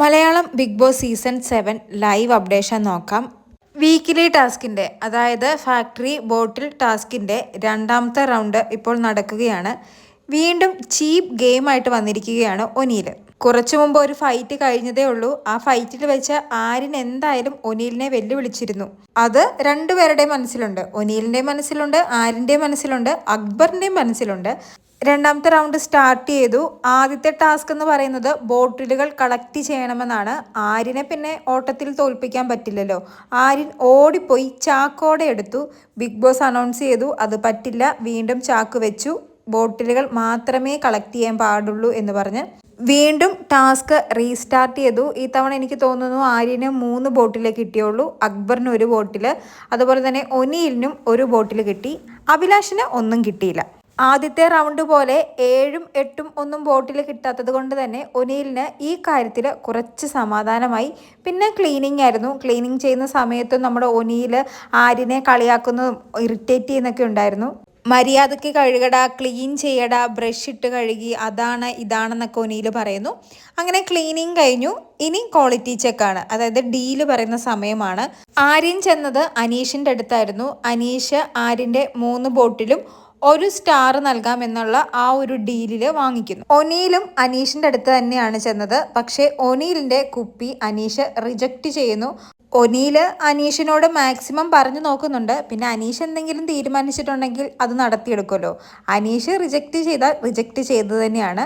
Malayalam big boss season seven live updation നോക്കാം. Weekly ടാസ്കിന്റെ അതായത് ഫാക്ടറി ബോട്ടിൽ ടാസ്കിന്റെ രണ്ടാമത്തെ റൗണ്ട് ഇപ്പോൾ നടക്കുകയാണ്. വീണ്ടും ചീപ്പ് ഗെയിമായിട്ട് വന്നിരിക്കുകയാണ് ഒനീൽ കുറച്ചു മുമ്പ് ഒരു ഫൈറ്റ് കഴിഞ്ഞതേ ഉള്ളൂ. ആ ഫൈറ്റിൽ വെച്ച് ആരിന് എന്തായാലും ഒനീലിനെ വെല്ലുവിളിച്ചിരുന്നു. അത് രണ്ടുപേരുടെയും മനസ്സിലുണ്ട്. ഒനീലിന്റെയും മനസ്സിലുണ്ട് ആരിന്റെയും മനസ്സിലുണ്ട് അക്ബറിന്റെയും മനസ്സിലുണ്ട്. രണ്ടാമത്തെ റൗണ്ട് സ്റ്റാർട്ട് ചെയ്തു. ആദ്യത്തെ ടാസ്ക് എന്ന് പറയുന്നത് ബോട്ടിലുകൾ കളക്ട് ചെയ്യണമെന്നാണ്. ആര്യനെ പിന്നെ ഓട്ടത്തിൽ തോൽപ്പിക്കാൻ പറ്റില്ലല്ലോ. ആര്യൻ ഓടിപ്പോയി ചാക്കോടെ എടുത്തു. ബിഗ് ബോസ് അനൗൺസ് ചെയ്തു. അത് പറ്റില്ല. വീണ്ടും ചാക്ക് വെച്ചു. ബോട്ടിലുകൾ മാത്രമേ കളക്ട് ചെയ്യാൻ പാടുള്ളൂ എന്ന് പറഞ്ഞ് വീണ്ടും ടാസ്ക് റീസ്റ്റാർട്ട് ചെയ്തു. ഈ തവണ എനിക്ക് തോന്നുന്നു ആര്യന് മൂന്ന് ബോട്ടിലേ കിട്ടിയുള്ളൂ. അക്ബറിന് ഒരു ബോട്ടിൽ അതുപോലെ തന്നെ ഒനിയിലിനും ഒരു ബോട്ടിൽ കിട്ടി. അഭിലാഷിന് ഒന്നും കിട്ടിയില്ല. ആദ്യത്തെ റൗണ്ട് പോലെ ഏഴും എട്ടും ഒന്നും ബോട്ടിൽ കിട്ടാത്തത് കൊണ്ട് തന്നെ ഒനീലിന് ഈ കാര്യത്തിൽ കുറച്ച് സമാധാനമായി. പിന്നെ ക്ലീനിങ് ആയിരുന്നു. ക്ലീനിങ് ചെയ്യുന്ന സമയത്തും നമ്മുടെ ഒനിയിൽ ആരിനെ കളിയാക്കുന്നതും ഇറിറ്റേറ്റ് ചെയ്യുന്നൊക്കെ ഉണ്ടായിരുന്നു. മര്യാദയ്ക്ക് കഴുകടാ ക്ലീൻ ചെയ്യടാ ബ്രഷ് ഇട്ട് കഴുകി അതാണ് ഇതാണെന്നൊക്കെ ഒനിയിൽ പറയുന്നു. അങ്ങനെ ക്ലീനിങ് കഴിഞ്ഞു. ഇനി ക്വാളിറ്റി ചെക്കാണ് അതായത് ഡീൽ പറയുന്ന സമയമാണ്. ആര്യൻ ചെന്നത് അനീഷിന്റെ അടുത്തായിരുന്നു. അനീഷ് ആര്യന്റെ മൂന്ന് ബോട്ടിലും ഒരു സ്റ്റാർ നൽകാമെന്നുള്ള ആ ഒരു ഡീലിൽ വാങ്ങിക്കുന്നു. ഒനീലും അനീഷിന്റെ അടുത്ത് തന്നെയാണ് ചെന്നത്. പക്ഷേ ഒനീലിന്റെ കുപ്പി അനീഷ് റിജക്റ്റ് ചെയ്യുന്നു. ഒനീൽ അനീഷിനോട് മാക്സിമം പറഞ്ഞു നോക്കുന്നുണ്ട്. പിന്നെ അനീഷ് എന്തെങ്കിലും തീരുമാനിച്ചിട്ടുണ്ടെങ്കിൽ അത് നടത്തിയെടുക്കുമല്ലോ. അനീഷ് റിജക്റ്റ് ചെയ്താൽ റിജക്റ്റ് ചെയ്തു തന്നെയാണ്.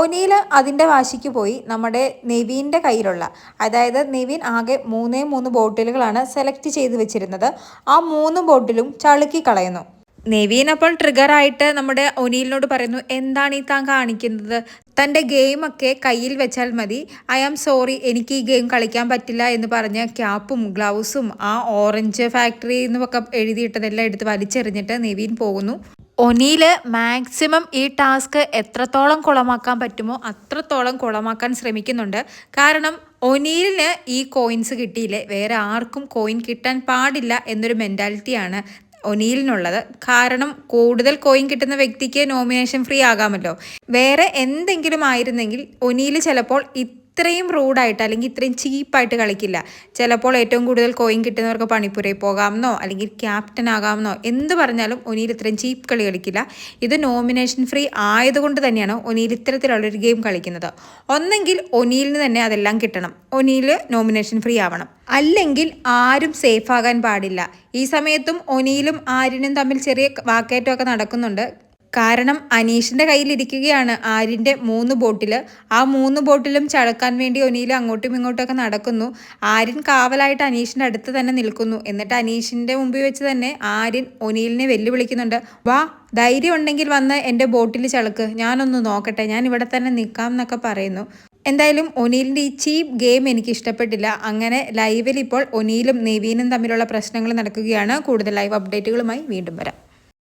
ഒനീൽ അതിന്റെ വാശിക്ക് പോയി നമ്മുടെ നെവീന്റെ കയ്യിലുള്ള. അതായത് നെവീൻ ആകെ മൂന്നേ മൂന്ന് ബോട്ടിലുകളാണ് സെലക്ട് ചെയ്ത് വെച്ചിരുന്നത്. ആ മൂന്ന് ബോട്ടിലും ചളുക്കി കളയുന്നു. നെവീൻ അപ്പോൾ ട്രിഗറായിട്ട് നമ്മുടെ ഒനീലിനോട് പറയുന്നു എന്താണ് ഈ താൻ കാണിക്കുന്നത്? തന്റെ ഗെയിമൊക്കെ കയ്യിൽ വെച്ചാൽ മതി. ഐ ആം സോറി എനിക്ക് ഈ ഗെയിം കളിക്കാൻ പറ്റില്ല എന്ന് പറഞ്ഞ് ക്യാപ്പും ഗ്ലൗസും ആ ഓറഞ്ച് ഫാക്ടറി എന്നൊക്കെ എഴുതിയിട്ടതെല്ലാം എടുത്ത് വലിച്ചെറിഞ്ഞിട്ട് നെവീൻ പോകുന്നു. ഒനീൽ മാക്സിമം ഈ ടാസ്ക് എത്രത്തോളം കുളമാക്കാൻ പറ്റുമോ അത്രത്തോളം കുളമാക്കാൻ ശ്രമിക്കുന്നുണ്ട്. കാരണം ഒനീലിന് ഈ കോയിൻസ് കിട്ടിയില്ലേ? വേറെ ആർക്കും കോയിൻ കിട്ടാൻ പാടില്ല എന്നൊരു മെന്റാലിറ്റിയാണ് ഒനീലിനുള്ളത് കാരണം കൂടുതൽ കോയിൻ കിട്ടുന്ന വ്യക്തിക്ക് നോമിനേഷൻ ഫ്രീ ആകാമല്ലോ. വേറെ എന്തെങ്കിലും ആയിരുന്നെങ്കിൽ ഒനീൽ ചിലപ്പോൾ ഇത്രയും റൂഡായിട്ട് അല്ലെങ്കിൽ ഇത്രയും ചീപ്പായിട്ട് കളിക്കില്ല. ചിലപ്പോൾ ഏറ്റവും കൂടുതൽ കോയിൻ കിട്ടുന്നവർക്ക് പണിപ്പുരയിൽ പോകാമെന്നോ അല്ലെങ്കിൽ ക്യാപ്റ്റൻ ആകാമെന്നോ എന്ത് പറഞ്ഞാലും ഒനിയിൽ ഇത്രയും ചീപ്പ് കളി കളിക്കില്ല. ഇത് നോമിനേഷൻ ഫ്രീ ആയതുകൊണ്ട് തന്നെയാണ് ഒനിയിൽ ഇത്തരത്തിലുള്ളൊരു ഗെയിം കളിക്കുന്നത്. ഒന്നെങ്കിൽ ഒനിയിലിന് തന്നെ അതെല്ലാം കിട്ടണം. ഒനിയിൽ നോമിനേഷൻ ഫ്രീ ആവണം. അല്ലെങ്കിൽ ആരും സേഫ് ആകാൻ പാടില്ല. ഈ സമയത്തും ഒനിയിലും ആര്യനും തമ്മിൽ ചെറിയ വാക്കേറ്റമൊക്കെ നടക്കുന്നുണ്ട്. കാരണം അനീഷിന്റെ കയ്യിലിരിക്കുകയാണ്. ആര്യന്റെ മൂന്ന് ബോട്ടിൽ ആ മൂന്ന് ബോട്ടിലും ചടക്കാൻ വേണ്ടി ഒനിയിൽ അങ്ങോട്ടും ഇങ്ങോട്ടൊക്കെ നടക്കുന്നു. ആര്യൻ കാവലായിട്ട് അനീഷിന്റെ അടുത്ത് തന്നെ നിൽക്കുന്നു. എന്നിട്ട് അനീഷിന്റെ മുമ്പിൽ വെച്ച് തന്നെ ആര്യൻ ഒനിയിലിനെ വെല്ലുവിളിക്കുന്നുണ്ട്. വാ ധൈര്യം ഉണ്ടെങ്കിൽ വന്ന് എന്റെ ബോട്ടിൽ ചളക്ക്. ഞാനൊന്ന് നോക്കട്ടെ. ഞാൻ ഇവിടെ തന്നെ നിൽക്കാം എന്നൊക്കെ പറയുന്നു. എന്തായാലും ഒനീലിന്റെ ഈ ചീപ്പ് ഗെയിം എനിക്ക് ഇഷ്ടപ്പെട്ടില്ല. അങ്ങനെ ലൈവിൽ ഇപ്പോൾ ഒനീലും നെവീനും തമ്മിലുള്ള പ്രശ്നങ്ങൾ നടക്കുകയാണ്. കൂടുതൽ ലൈവ് അപ്ഡേറ്റുകളുമായി വീണ്ടും വരാം.